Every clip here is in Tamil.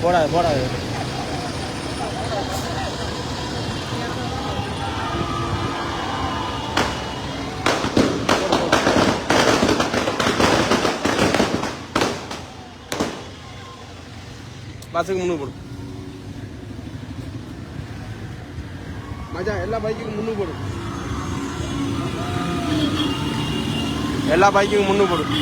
போடாது போடாது பஸ்ஸுக்கு முன்னுக்கு போடு. மச்சான் எல்லா பைக்குக்கும் முன்னுக்கு போடும் எல்லா பைக்குக்கும் முன்னுக்கு போடும்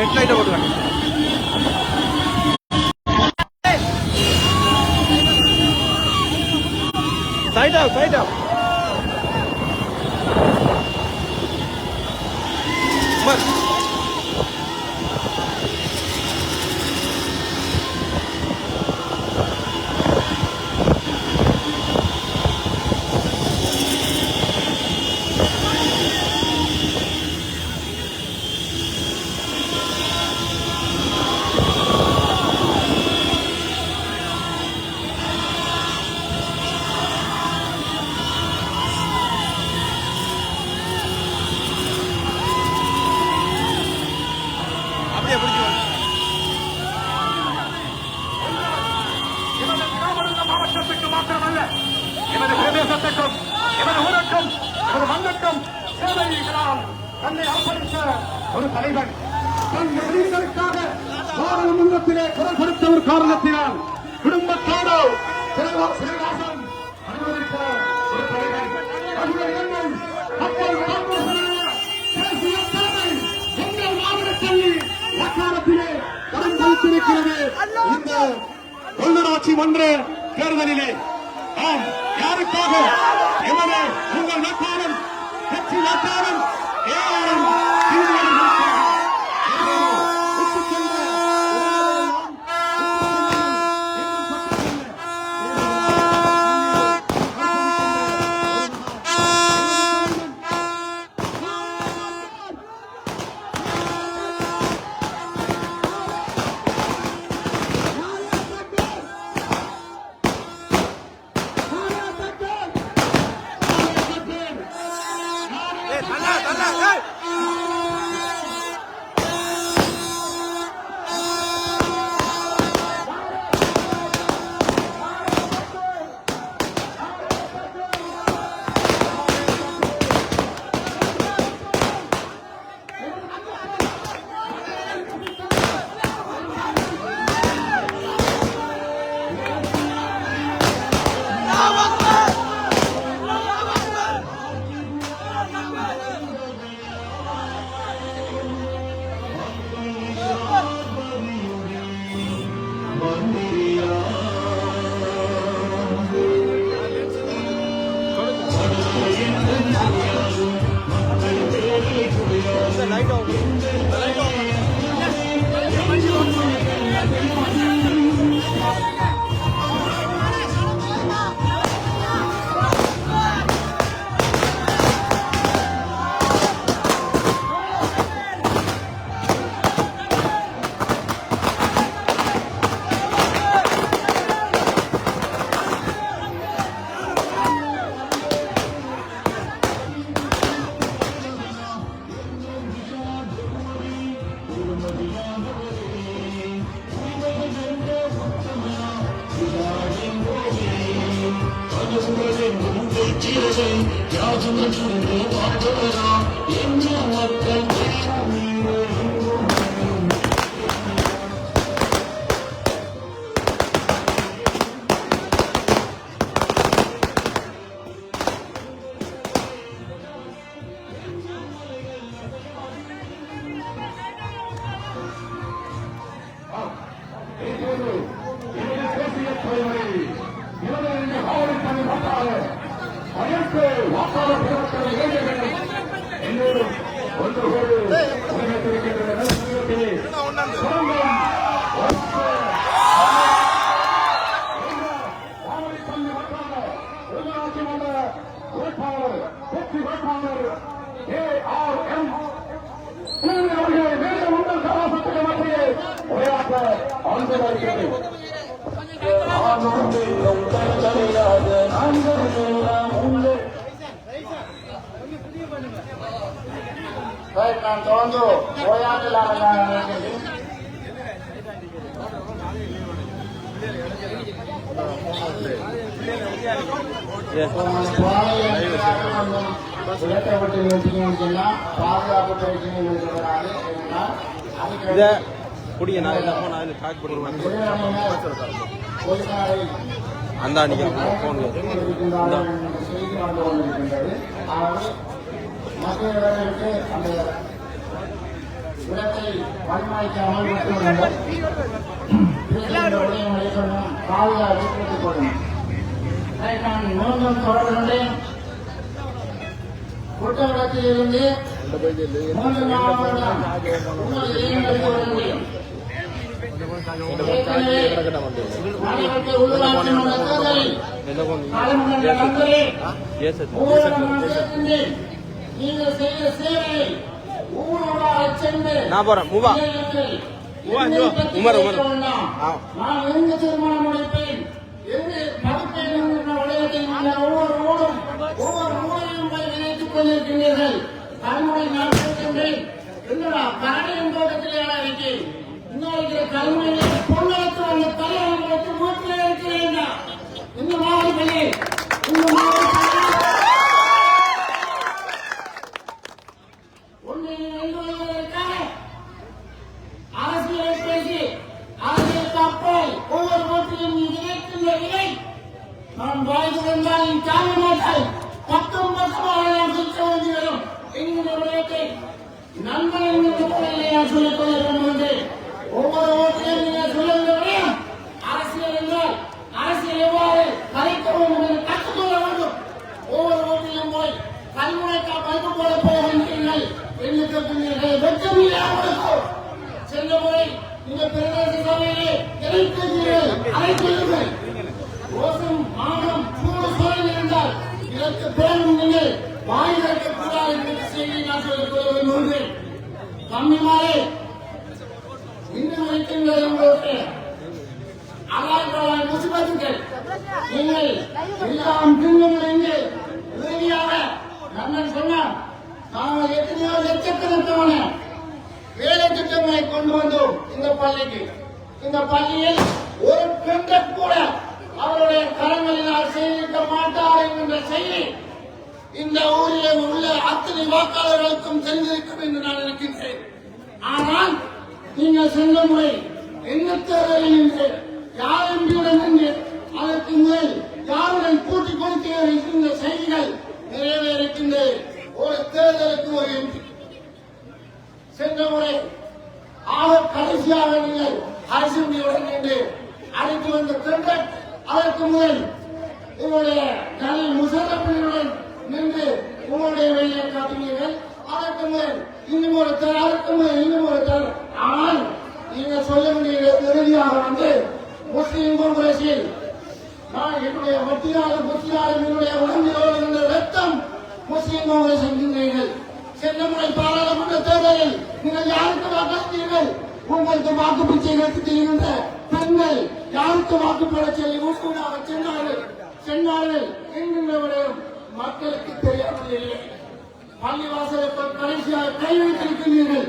ಹೆಡ್ಲೈಟ್ ಕೊಟ್ಟು ಸೈಡ್ ಆಫ್ ಸೈಡ್ ಆಫ್ ಮತ್ தன்னை அர்ப்பணித்த ஒரு தலைவன். தன் எதிரிகளுக்காக பாராளுமன்றத்திலே குரல் கொடுத்த ஒரு காரணத்தினால் குடும்பத்தோடு சிறைவா- சிறைவாசம் அனுமதித்த ஒரு தலைவன். அவருடைய எண்ணம் மக்கள் தேசிய தலைமை எங்கள் மாவட்டத்தில் வட்டாரத்திலே கடன் இந்த உள்ளூராட்சி மன்ற தேர்தலிலே ஆம் யாருக்காக எமது உங்கள் வேட்பாளர் கட்சி வேட்பாளர் ஆண்டு வருகிறது தனியாக நாங்கள் எல்லாம் உண்டு நான் தோந்து ஓயாண்டில்லாம நான் சொன்னா பாதுகாப்பு இருக்கிறாரு என்ன போன அதில் அந்த அன்னைக்கு மத்திய அந்த இடத்தை பாதுகாப்பு கேட்டுக் கொள்ளுங்கள் நான் மீண்டும் தொடர்கின்றேன். மூன்று உங்கள் இளைஞர்களுக்கு வர முடியும் மன்ற தேர்தலில். நீங்கள் செய்த சேவையை சென்று நான் போறேன், மூவா. மூவா, உமர், உமர். நான் எங்கு தீர்மானம் எடுப்பேன்? எங்கு மதிப்பேன் விடயத்தில் நீங்கள் ஒவ்வொரு ஊரும் ஒவ்வொரு ஊரையும் போய் நினைத்துக் கொண்டிருக்கின்றீர்கள். தலைமுறை நான் கேட்கின்றேன். என்னடா கரணையின் தோட்டத்திலே இருக்கேன் இன்னொரு கல்முனையிலே பொன்னெடுத்து அந்த தலைவர்கள் வைத்து வீட்டிலே இருக்கிறேன் இந்த மாவட்டத்திலே இந்த மாவட்டத்திலே ஒன்றை நின்று வருவதற்காக அரசியலை பேசி அரசியலுக்கு அப்பால் ஒவ்வொரு வீட்டிலும் நீ நினைக்கின்ற விலை நான் வாழ்ந்து வந்தால் நீ தாங்க மாட்டாய் பக்கம் பக்கமாக நான் சொல்ல வேண்டி வரும் என்கிற விடயத்தை நண்பன் என்கிற முறையிலே நான் சொல்லிக் கொள்ள வேண்டும் என்று ஒவ்வொரு வீட்டிலும் நீங்கள் சொல்ல வேண்டும் அரசியல் என்றால் அரசியல் எவ்வாறு கலைக்க வேண்டும் என்று கற்றுக்கொள்ள வேண்டும் ஒவ்வொரு வீட்டிலும் போய் கல்முனைக்கா பல்பு போல போகின்றீர்கள் என்று கேட்கின்றீர்கள் வெட்கம் இல்லாமல் சென்ற முறை இந்த பிரதேச சபையிலே கிடைத்தீர்கள் அழைத்தீர்கள் ரோசம் மானம் சூடு சூழல் இருந்தால் இதற்கு பிறகு நீங்கள் வாய் வைக்கக்கூடாது என்ற செய்தியை நான் சொல்லிக் கொள்ள விரும்புகிறேன் தம்பிமாரே இன்னும் இருக்கின்றது உங்களுக்கு அல்லாஹ் முசிபத்துக்கள் நீங்கள் எல்லாம் திங்கள் எங்கே இறுதியாக நன்னன் சொன்னார் நாங்கள் எத்தனையோ லட்சக்கணக்கான வேலை திட்டங்களை கொண்டு வந்தோம் இந்த பள்ளிக்கு. இந்த பள்ளியில் ஒரு பெண்கள் கூட அவருடைய கரங்களினால் செய்திருக்க மாட்டார் என்கின்ற செய்தி இந்த ஊரில் உள்ள அத்தனை வாக்காளர்களுக்கும் தெரிந்திருக்கும் என்று நான் நினைக்கின்றேன். ஆனால் நீங்கள் சென்ற முறை என்ன தேர்தலில் நின்று யார் எம்பியுடன் நின்று அதற்கு முதல் யாருடன் கூட்டி கொடுத்தீர்கள் என்கின்ற செய்திகள் நிறைவேறுகின்ற ஒரு தேர்தலுக்கு ஒரு எம்பி. சென்ற முறை ஆக கடைசியாக நீங்கள் அரசு நின்று அழைத்து வந்த பெண்கள் அதற்கு முதல் உங்களுடைய நல்ல முசரப்பினுடன் நின்று உங்களுடைய வழியை காட்டினீர்கள் அதற்கு முதல் இன்னும் ஒரு தர அதற்கு முதல் இன்னும் ஒரு தர ஆனால் நீங்க சொல்ல வேண்டிய இறுதியாக வந்து முஸ்லிம் காங்கிரஸில் நான் என்னுடைய வட்டியாளர் புத்தியாளர் என்னுடைய உடம்பில் இருந்த ரத்தம் முஸ்லிம் காங்கிரஸ் என்கின்றீர்கள் சென்ற முறை பாராளுமன்ற தேர்தலில் நீங்கள் யாருக்கு வாக்களித்தீர்கள்? உங்களுக்கு வாக்கு பிச்சை எடுத்து பெண்கள் யாருக்கு வாக்கு போட சொல்லி ஊக்குவனாக சென்றார்கள் சென்றார்கள் என்கின்ற விடயம் மக்களுக்கு தெரியாமல் இல்லை பள்ளிவாசலுக்குள் கடைசியாக கை வைத்திருக்கின்றீர்கள்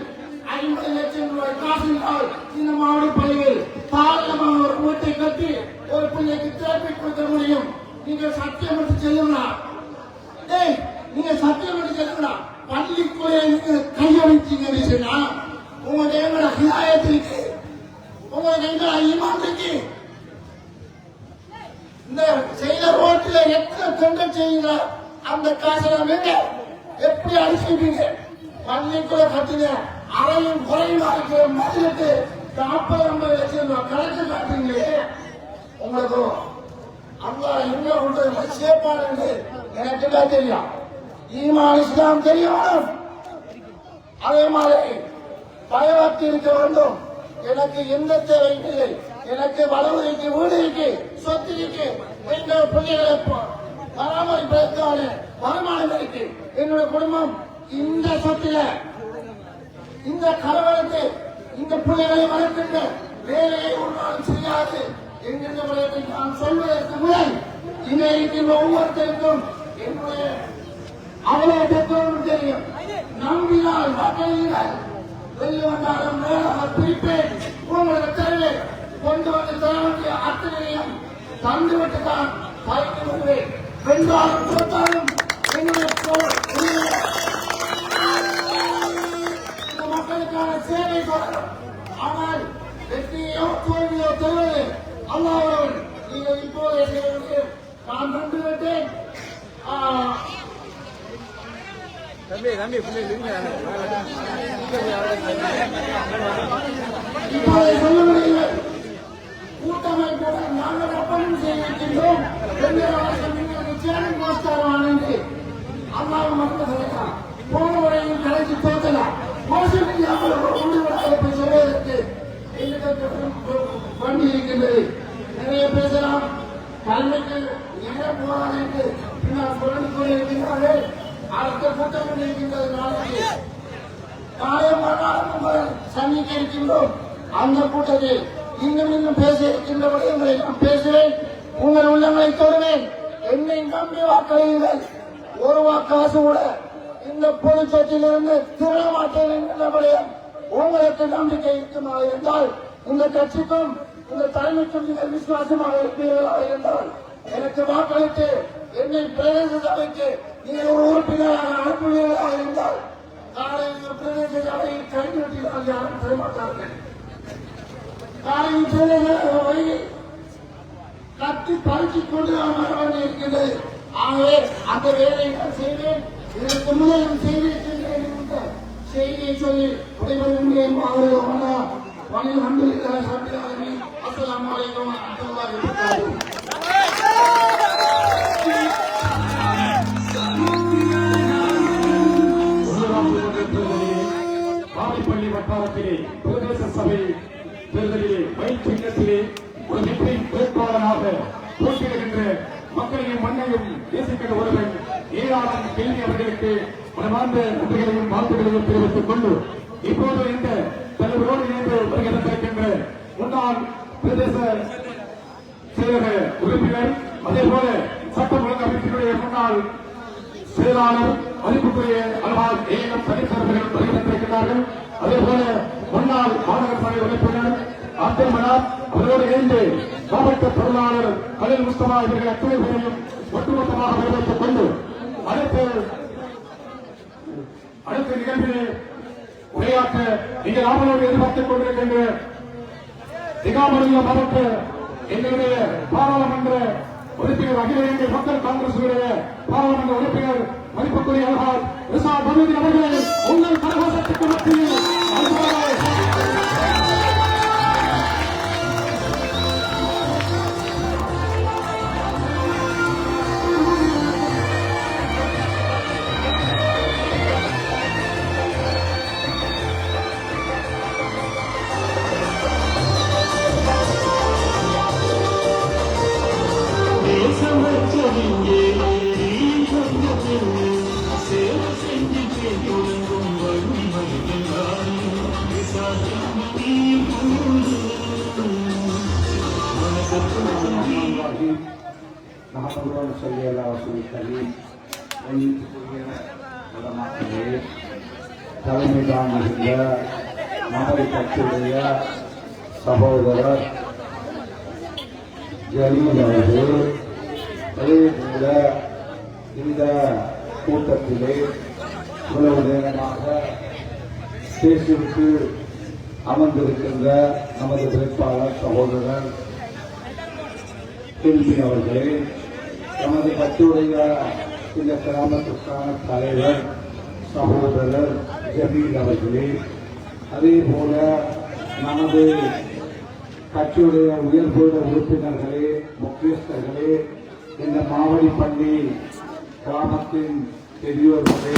ஐம்பது லட்சம் ரூபாய் காசினால் இந்த மாவட்ட பள்ளியில் தாராளமாக ஒரு வீட்டை கட்டி ஒரு பிள்ளைக்கு திறப்பை கொடுக்க முடியும் நீங்கள் சத்தியம் எடுத்து செல்லுங்களா ஏய் நீங்க சத்தியம் எடுத்து செல்லுங்களா பள்ளிக்குள்ளே நீங்க கையடிச்சீங்கன்னு சொன்னா உங்களுடைய எங்களோட ஹிதாயத்திற்கு உங்களுக்கு எங்களோட ஈமான்க்கு இந்த செய்த ரோட்டில் எத்தனை தொண்டை செய்யுங்க? அந்த காசை நீங்க எப்படி அடிச்சுப்பீங்க பள்ளிக்குள்ள கட்டுங்க. அறையும் குறையும் இருக்கிற மதிலுக்கு நாற்பது ஐம்பது லட்சம் ரூபாய் கணக்கு காட்டுங்களே உங்களுக்கு அல்லா என்ன உள்ள சேப்பான் என்று எனக்கு தான் தெரியும். ஈமான் இஸ்லாம் தெரியும். அதே மாதிரி பயவாக்கி இருக்க வேண்டும். எனக்கு எந்த தேவை இல்லை எனக்கு வளவு இருக்கு வீடு இருக்கு சொத்து இருக்கு. எங்கள் பிள்ளைகளை பராமரிப்பதற்கான வருமானம் இருக்கு. என்னுடைய குடும்பம் இந்த சொத்துல இந்த கலவரத்தை இந்த பிள்ளைகளை வளர்க்கின்ற வேலையை ஒரு செய்யாது என்கின்ற நான் சொல்வதற்கு முதல் இங்கே இருக்கின்ற ஒவ்வொருத்தருக்கும் என்னுடைய அவ்வளவு பெற்றோரும் தெரியும். நம்பினால் வாக்களியுங்கள் வெளியே வந்தாலும் மேலாக பிரிப்பேன். உங்களுக்கு தருவேன் கொண்டு வந்து தர வேண்டிய அத்தனையும் தந்துவிட்டு தான் பயிற்சி வருவேன். வென்றாலும் தோற்றாலும் என்னுடைய மக்களுக்கான சேவை தொடரும். ஆனால் வெற்றியோ தோல்வியோ தருவது அல்லாதவன் நீங்கள் இப்போது நான் இப்போது சொல்ல முடியல கூட்டமைப்புடன் நாங்கள் ஒப்பந்தம் செய்திருக்கின்றோம் வெவ்வேறு அரசு நீங்கள் சேனல் மாஸ்டர் என்று அல்லாஹ் மக்கள் சொல்லிட்டான் போன முறையும் கலைச்சு தோற்றலாம் மோசம் இல்லாமல் ஒரு முடிவு சொல்வதற்கு எங்களுக்கு வண்டி இருக்கின்றது நிறைய பேசலாம் கல்விக்கு நேரம் போகாது என்று பின்னால் சொல்லிக் கொண்டிருக்கின்றார்கள் அடுத்த கூட்டம் இருக்கின்றது நாளைக்கு நாளை மறுநாள் உங்களை சந்திக்க இருக்கின்றோம் அந்த கூட்டத்தில் இன்னும் இன்னும் பேச இருக்கின்ற விடயங்களை நான் பேசுவேன் உங்கள் உள்ளங்களை தொடுவேன் என்னை நம்பி வாக்களியுங்கள் ஒரு வாக்காசு கூட இந்த பொது சொத்திலிருந்து திருட மாட்டேன் என்கிற விடயம் உங்களுக்கு நம்பிக்கை இருக்குமா இருந்தால் இந்த கட்சிக்கும் இந்த தலைமைக்கும் நீங்கள் விசுவாசமாக இருப்பீர்களா இருந்தால் எனக்கு வாக்களித்து என்னை பிரதேச சபைக்கு நீங்கள் ஒரு உறுப்பினராக அனுப்புவீர்களா இருந்தால் நாளை பிரதேச சபையில் கைவிட்டால் யாரும் தரமாட்டார்கள் காலையில் பிரதேச கத்தி பறித்துக் கொண்டு நான் வர வேண்டியிருக்கிறது ஆகவே அந்த வேலையை நான் செய்வேன் இதற்கு செய்திருக்கின்றேன் செய்தியை சொல்லி அவர்கள் வணிக அஸ்லாம் வலைக்கம் அப்துல்லாஹி உள்ளூராட்சி வட்டாரத்திலே பிரதேச சபை தேர்தலிலே பயிற்சி ஒரு வெற்றி வேட்பாளராக போட்டியிடுகின்ற மக்களையும் மண்ணையும் நேசிக்கிற ஒருவன் ஏராளம் கேள்வி அவர்களுக்கு மனமார்ந்த நன்றிகளையும் வாழ்த்துக்களையும் தெரிவித்துக் கொண்டு இப்போது இந்த தலைவரோடு இணைந்து வருகின்ற முன்னாள் பிரதேச செயலக உறுப்பினர் அதே போல சட்டம் ஒழுங்கு அமைப்பினுடைய முன்னாள் செயலாளர் மதிப்புக்குரிய அல்வால் ஏஎம் தனிச்சரவர்கள் வருகின்றிருக்கிறார்கள் அதே போல முன்னாள் மாநகர சபை உறுப்பினர் அப்துல் மனாப் அவரோடு இணைந்து மாவட்ட பொருளாளர் கலில் முஸ்தபா இவர்கள் அத்தனை பேரையும் ஒட்டுமொத்தமாக வரவேற்றுக் கொண்டு அடுத்து அடுத்த நிகழ்விலே உரையாற்ற நீங்கள் ஆவலோடு எதிர்பார்த்துக் கொண்டிருக்கின்ற திகாமருங்க மாவட்ட எங்களுடைய பாராளுமன்ற உறுப்பினர் அகில இந்திய மக்கள் காங்கிரசுடைய பாராளுமன்ற உறுப்பினர் மதிப்புக்குரிய அவர்கள் ரிசா உங்கள் கரகோஷத்துக்கு மத்தியில் نحمد الله ونصلي على رسول الكريم கண்ணியத்துக்குரிய உலமாக்களே, தலைமை தாங்குகின்ற நமது கட்சியுடைய சகோதரர் ஜலீல் அவர்கள் அதே போல இந்த கூட்டத்திலே இவ்வளவு நேரமாக பேசிவிட்டு அமர்ந்திருக்கின்ற நமது வேட்பாளர் சகோதரர் செல்வி அவர்களே நமது கட்சியுடைய இந்த கிராமத்திற்கான தலைவர் சகோதரர் ஜமீல் அவர்களே. அதே போல நமது கட்சியுடைய உயர்போட உறுப்பினர்களே முக்கியஸ்தர்களே இந்த மாவடி பள்ளி கிராமத்தின் பெரியோர்களே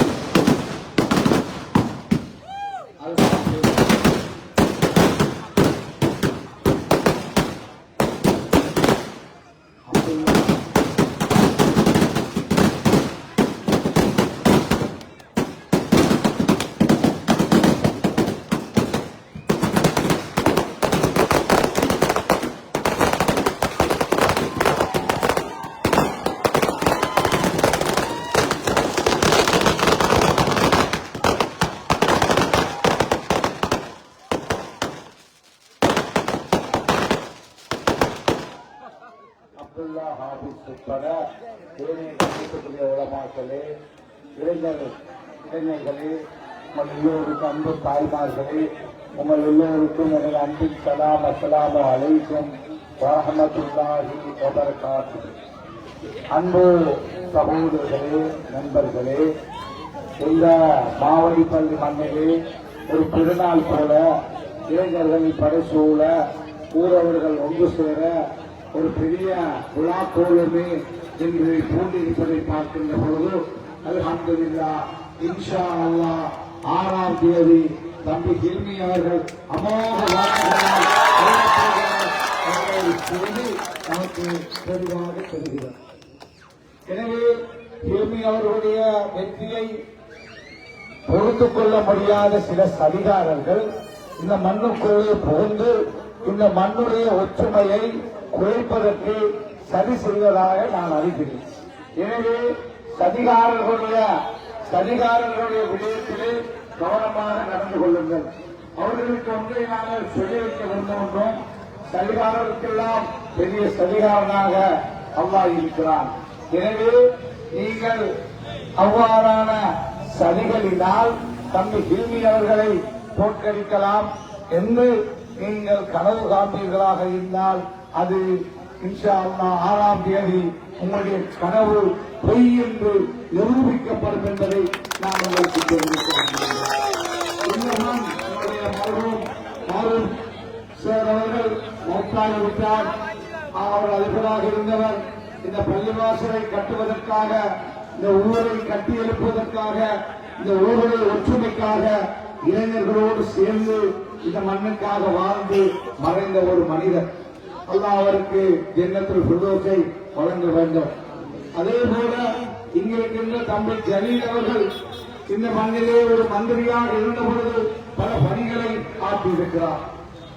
இருக்கக்கூடிய உலமாக்களே இளைஞர் இளைஞர்களே உங்கள் எல்லோருக்கும் அன்பு தாய்மார்களே உங்கள் எல்லோருக்கும் எனது அன்பின் சலாம் அஸ்ஸலாமு அலைக்கும் வரஹமத்துல்லாஹி வபரகாத்துஹு. அன்பு சகோதரர்களே நண்பர்களே இந்த மாவடிப்பள்ளி மண்ணிலே ஒரு திருநாள் போல இளைஞர்கள் படைசூழ ஊரவர்கள் ஒன்று சேர ஒரு பெரிய விழா கோலமே என்று பூண்டிருப்பதை பார்க்கின்ற பொழுது அல்ஹம்துலில்லா இன்ஷா அல்லா ஆறாம் தேதி தம்பி கில்மி அவர்கள் அமோக வாக்குகளால் நமக்கு தெளிவாக தெரிகிறது எனவே கில்மி அவர்களுடைய வெற்றியை பொறுத்து கொள்ள முடியாத சில சதிகாரர்கள் இந்த மண்ணுக்குள்ளே புகுந்து இந்த மண்ணுடைய ஒற்றுமையை குறைப்பதற்கு சதி செய்வதாக நான் அறிகிறேன். எனவே சதிகாரர்களுடைய சதிகாரர்களுடைய விடயத்திலே கவனமாக நடந்து கொள்ளுங்கள். அவர்களுக்கு ஒன்றை நாங்கள் சொல்லி வைக்க விரும்புகின்றோம். சதிகாரர்களுக்கெல்லாம் பெரிய சதிகாரனாக அல்லாஹ் இருக்கிறான். எனவே நீங்கள் அவ்வாறான சதிகளினால் தம்பி ஹில்மி அவர்களை தோற்கடிக்கலாம் என்று நீங்கள் கனவு காண்பீர்களாக இருந்தால் அது இன்ஷா அல்லாஹ் ஆறாம் தேதி உங்களுடைய கனவு பொய் என்று நிரூபிக்கப்படும் என்பதை நான் உங்களுக்கு தெரிவிக்கிறேன் இன்னமும் சார் அவர்கள் மௌத்தாகிவிட்டார் அவர் அதிபராக இருந்தவர் இந்த பள்ளிவாசலை கட்டுவதற்காக இந்த ஊரை கட்டி எழுப்புவதற்காக இந்த ஊருடைய ஒற்றுமைக்காக இளைஞர்களோடு சேர்ந்து இந்த மண்ணுக்காக வாழ்ந்து மறைந்த ஒரு மனிதர் அல்லா அவருக்கு ஜென்னத்தில் பிரதோஷை வழங்க வேண்டும். அதே போல இங்க இருக்கின்ற தம்பி ஜலீல் அவர்கள் இந்த மண்ணிலே ஒரு மந்திரியாக இருந்த பொழுது பல பணிகளை ஆற்றியிருக்கிறார்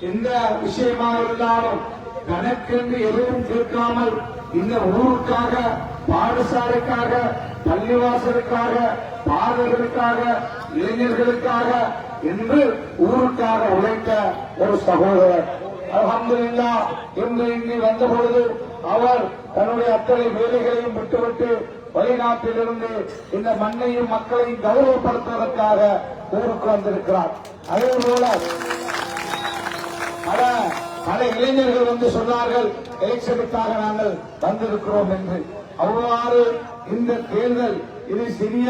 எந்த விஷயமாக இருந்தாலும் கணக்கென்று எதுவும் கேட்காமல் இந்த ஊருக்காக பாடசாலைக்காக பள்ளிவாசலுக்காக பாதர்களுக்காக இளைஞர்களுக்காக என்று ஊருக்காக உழைத்த ஒரு சகோதரர் அலமதுல்லா என்று இங்கு வந்தபொழுது அவர் தன்னுடைய அத்தனை வேலைகளையும் விட்டுவிட்டு வெளிநாட்டிலிருந்து இந்த மண்ணையும் மக்களையும் கௌரவப்படுத்துவதற்காக ஊருக்கு வந்திருக்கிறார். அதே போல பல பல இளைஞர்கள் வந்து சொன்னார்கள் எலெக்ஷனுக்காக நாங்கள் வந்திருக்கிறோம் என்று. அவ்வாறு இந்த தேர்தல் இது சிறிய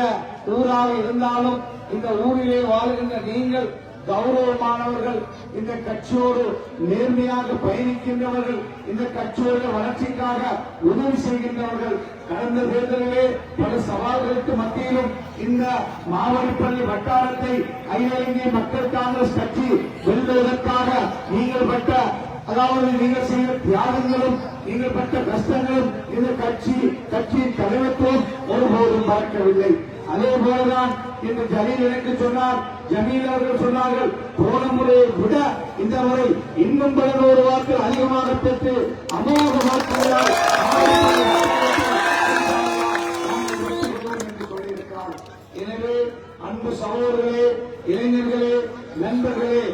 ஊராக இருந்தாலும் இந்த ஊரிலே வாழ்கின்ற நீங்கள் கௌரவமானவர்கள் இந்த கட்சியோடு நேர்மையாக பயணிக்கின்றவர்கள் இந்த கட்சியோட வளர்ச்சிக்காக உதவி செய்கின்றவர்கள் கடந்த தேர்தலிலே பல சவால்களுக்கு மத்தியிலும் இந்த மாவடிப்பள்ளி வட்டாரத்தை அகில இந்திய மக்கள் காங்கிரஸ் கட்சி வெல்வதற்காக நீங்கள் பட்ட அதாவது நீங்கள் செய்த தியாகங்களும் நீங்கள் பட்ட கஷ்டங்களும் இந்த கட்சி கட்சியின் தலைவத்துவம் ஒருபோதும் மறக்கவில்லை அதே போலதான் இந்த ஜலீல் எனக்கு சொன்னார் ஜமீல் அவர்கள் சொன்னார்கள் போன முறையை விட இந்த முறை இன்னும் பல நூறு வாக்குகள் அதிகமாக பெற்று அமோக வாக்குகளால் என்று எனவே அன்பு சகோதரர்களே இளைஞர்களே நண்பர்களே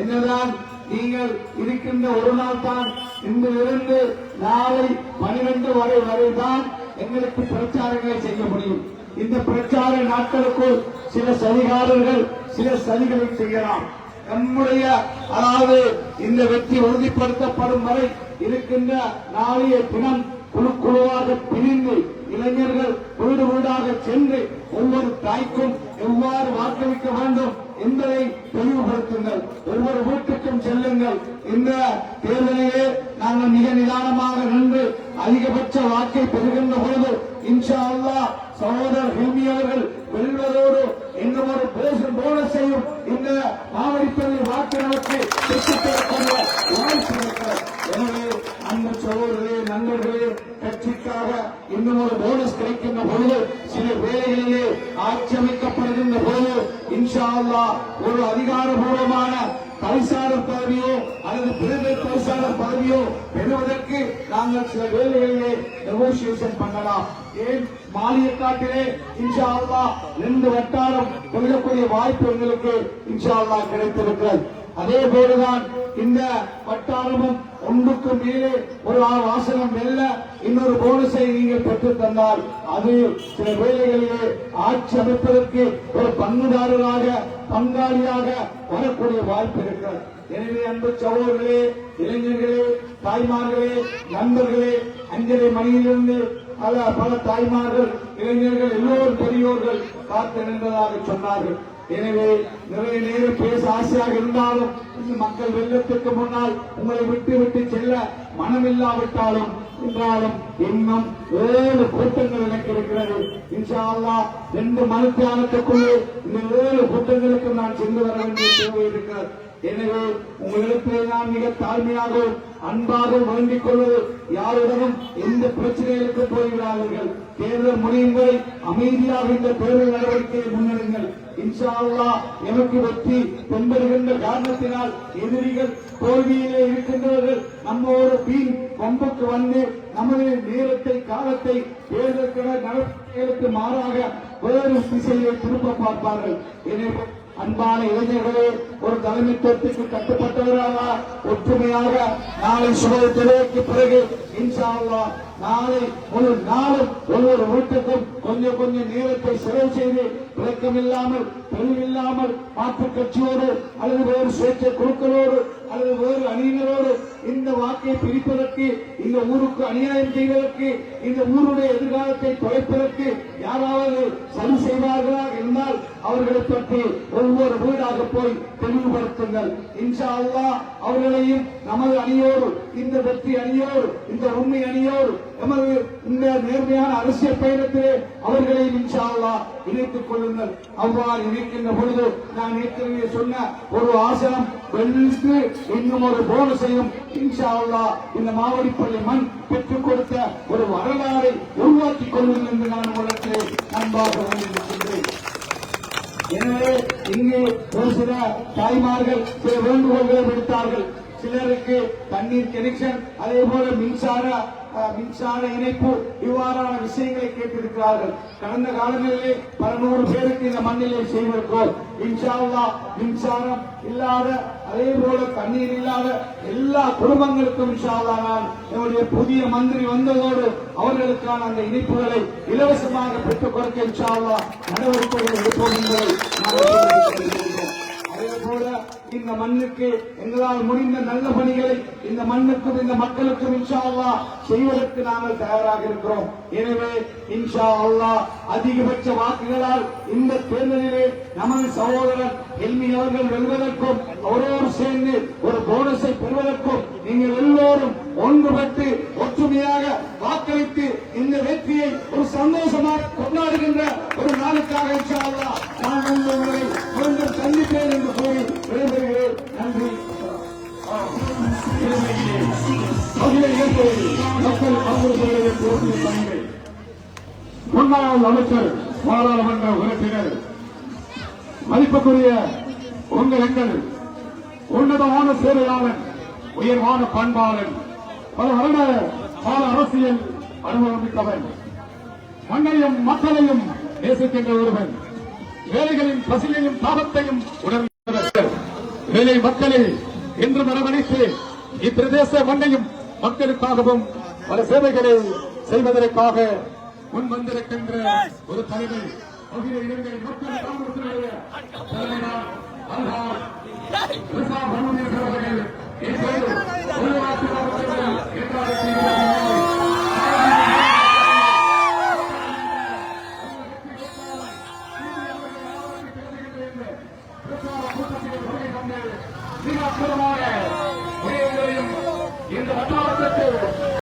என்னதான் நீங்கள் இருக்கின்ற ஒரு நாள் தான் இன்றிலிருந்து நாளை பனிரெண்டு வரை வரைதான் எங்களுக்கு பிரச்சாரங்களை செய்ய முடியும். இந்த பிரச்சார நாட்களுக்குள் சில சதிகாரர்கள் சில சதிகளை செய்யலாம். நம்முடைய அதாவது இந்த வெற்றி உறுதிப்படுத்தப்படும் வரை இருக்கின்ற நாளைய தினம் குழு குழுவாக பிரிந்து இளைஞர்கள் வீடு வீடாக சென்று ஒவ்வொரு தாய்க்கும் எவ்வாறு வாக்களிக்க வேண்டும் என்பதை தெளிவுபடுத்துங்கள். ஒவ்வொரு வீட்டுக்கும் செல்லுங்கள். இந்த தேர்தலையே நாங்கள் மிக நிதானமாக நின்று அதிகபட்ச வாக்கை பெறுகின்ற பொழுது இன்ஷா அல்லாஹ் சகோதரர் ஹில்மி அவர்கள் வெல்வதோடு இன்னும் ஒரு போனஸையும் இந்த மாவட்டப்பள்ளி வாக்கு நமக்கு பெற்றுத்தரக்கூடிய வாய்ப்பு இருக்கிறது. எனவே அன்பு சகோதரர்களே நண்பர்களே கட்சிக்காக இன்னும் ஒரு போனஸ் கிடைக்கின்ற பொழுது சில வேலைகளிலே ஆட்சேபிக்கப்படுகின்ற பொழுது இன்ஷா அல்லாஹ் ஒரு அதிகாரபூர்வமான பரிசாளர் பதவியோ அல்லது பிரதம பரிசாளர் பதவியோ பெறுவதற்கு நாங்கள் சில வேலைகளிலே நெகோசியேஷன் பண்ணலாம். ஏன்? மாலியக்காட்டிலே இன்ஷா அல்லாஹ் ரெண்டு வட்டாரம் கொள்ளக்கூடிய வாய்ப்பு எங்களுக்கு இன்ஷா அல்லாஹ் கிடைத்திருக்கிறது. அதே போலதான் இந்த வட்டாரமும் ஒன்றுக்கு மேலே ஒரு வாசகம் வெல்ல இன்னொரு போனஸை நீங்கள் பெற்று தந்தால் அது சில வேலைகளிலே ஆட்சி அமைப்பதற்கு ஒரு பங்குதாரராக பங்காளியாக வரக்கூடிய வாய்ப்பு இருக்கிறது. எனவே அன்பு சகோதரர்களே இளைஞர்களே தாய்மார்களே நண்பர்களே அஞ்சரை மணியிலிருந்து பல பல தாய்மார்கள் இளைஞர்கள் எல்லோரும் பெரியோர்கள் காத்து நின்றதாக சொன்னார்கள். எனவே நிறைய நேரம் பேச ஆசையாக இருந்தாலும் மக்கள் வெள்ளத்துக்கு முன்னால் உங்களை விட்டு விட்டு செல்ல மனமில்லாவிட்டாலும் என்றாலும் இன்னும் ஏழு கூட்டங்கள் எனக்கு இருக்கிறது. இன்ஷால்லா அல்லாஹ் ரெண்டு மனுத்தியானத்துக்குள்ளே இந்த ஏழு கூட்டங்களுக்கு நான் சென்று வர வேண்டிய தேவை இருக்கிறது. எனவே உங்களிடத்திலே நான் மிக தாழ்மையாகவும் அன்பாகவும் வேண்டிக் கொள்வது யாருடனும் எந்த பிரச்சனைகளுக்கு போய்விடாதீர்கள். தேர்தல் முடியும் வரை அமைதியாக இந்த தேர்தல் நடவடிக்கையை முன்னெடுங்கள். இன்ஷா அல்லாஹ் எமக்கு வெற்றி தென்படுகின்ற காரணத்தினால் எதிரிகள் தோல்வியிலே இருக்கின்றவர்கள் நம்ம ஒரு பின் கொம்புக்கு வந்து நமது நேரத்தை காலத்தை தேர்தலுக்கான நடவடிக்கைகளுக்கு மாறாக வேறு திசையை திரும்ப பார்ப்பார்கள். எனவே அன்பான இளைஞர்களே ஒரு தலைமைத்துவத்துக்கு கட்டுப்பட்டவராக ஒற்றுமையாக நாளை சுப பிறகு இன்ஷா அல்லாஹ் நாளை ஒரு நாளும் ஒவ்வொரு வீட்டுக்கும் கொஞ்சம் கொஞ்சம் நேரத்தை செலவு செய்து விளக்கமில்லாமல் தெளிவில்லாமல் மாற்றுக் கட்சியோடு அல்லது வேறு சுயேட்சை குழுக்களோடு அல்லது வேறு அணியினரோடு இந்த வாக்கை பிரிப்பதற்கு இந்த ஊருக்கு அநியாயம் செய்வதற்கு இந்த ஊருடைய எதிர்காலத்தை தொலைப்பதற்கு யாராவது சரி செய்வார்களாக இருந்தால் அவர்களை பற்றி ஒவ்வொரு வீடாக போய் தெளிவுபடுத்துங்கள். இன்ஷா அல்லா அவர்களையும் நமது அணியோடு இந்த வெற்றி அணியோடு இந்த உண்மை அணியோர் நமது இந்த நேர்மையான அரசியல் பயணத்திலே அவர்களை இன்ஷா இணைத்துக் கொள்ளுங்கள். அவ்வாறு இணைக்கின்ற பொழுது நான் ஏற்கனவே சொன்ன ஒரு ஆசனம் வென்று இன்னும் ஒரு போனஸையும் இன்ஷா அல்லாஹ் இந்த மாவடிப்பள்ளி மண் பெற்றுக் கொடுத்த ஒரு வரலாறை உருவாக்கிக் கொள்ளுங்கள் என்று நான் உங்களுக்கு அன்பாக வந்திருக்கின்றேன் எனவே இங்கே ஒரு சில தாய்மார்கள் சில வேண்டுகோள்களை விடுத்தார்கள். சிலருக்கு தண்ணீர் கனெக்ஷன் அதே போல மின்சார மின்சார இணைப்பு இவ்வாறான விஷயங்களை கேட்டிருக்கிறார்கள். கடந்த காலங்களிலே பல நூறு பேருக்கு இந்த மண்ணிலே செய்திருக்கிறோம். இன்ஷா மின்சாரம் இல்லாத அதே போல தண்ணீர் இல்லாத எல்லா குடும்பங்களுக்கும் இன்ஷா நான் என்னுடைய புதிய மந்திரி வந்ததோடு அவர்களுக்கான அந்த இனிப்புகளை இலவசமாக பெற்றுக் கொடுக்க இன்ஷா நடவடிக்கைகள் எடுப்போம் என்பதை அதே போல இந்த மண்ணுக்கு எங்களால் முடிந்த நல்ல பணிகளை இந்த மண்ணுக்கும் இந்த மக்களுக்கும் இன்ஷா அல்லாஹ் செய்வதற்கு நாங்கள் தயாராக இருக்கிறோம். எனவே இன்ஷா அல்லாஹ் அதிகபட்ச வாக்குகளால் இந்த தேர்தலிலே நமது சகோதரர் எல்மி அவர்கள் வெல்வதற்கும் அவரோடு சேர்ந்து ஒரு போனஸை பெறுவதற்கும் நீங்கள் எல்லோரும் ஒன்றுபட்டு ஒற்றுமையாக வாக்களித்து இந்த வெற்றியை ஒரு சந்தோஷமாக கொண்டாடுகின்ற ஒரு நாளுக்காக இன்ஷா அல்லாஹ் நான் உங்களை மீண்டும் சந்திப்பேன் என்று கூறி விடைபெறுகிறேன் நன்றி அகில இயற்கை மக்கள் பணிகள் முன்னாள் அமைச்சர் பாராளுமன்ற உறுப்பினர். மதிப்புக்குரிய உங்கள் எங்கள் உன்னதமான சேவையாளன் உயர்வான பண்பாளன் பல வருட கால அரசியல் அனுபவம் மிக்கவன். மண்ணையும் மக்களையும் நேசிக்கின்ற ஒருவன். வேலைகளின் பசியையும் தாபத்தையும் உடல் வேலை மக்களை இன்று மரமணித்து இப்பிரதேச மண்ணையும் மக்களுக்காகவும் பல சேவைகளை செய்வதற்காக முன் வந்திருக்கின்ற ஒரு தலைமை அகில இலங்கை மக்கள் காங்கிரசினுடைய தலைவரான அல்ஹாஜ் அவர்கள்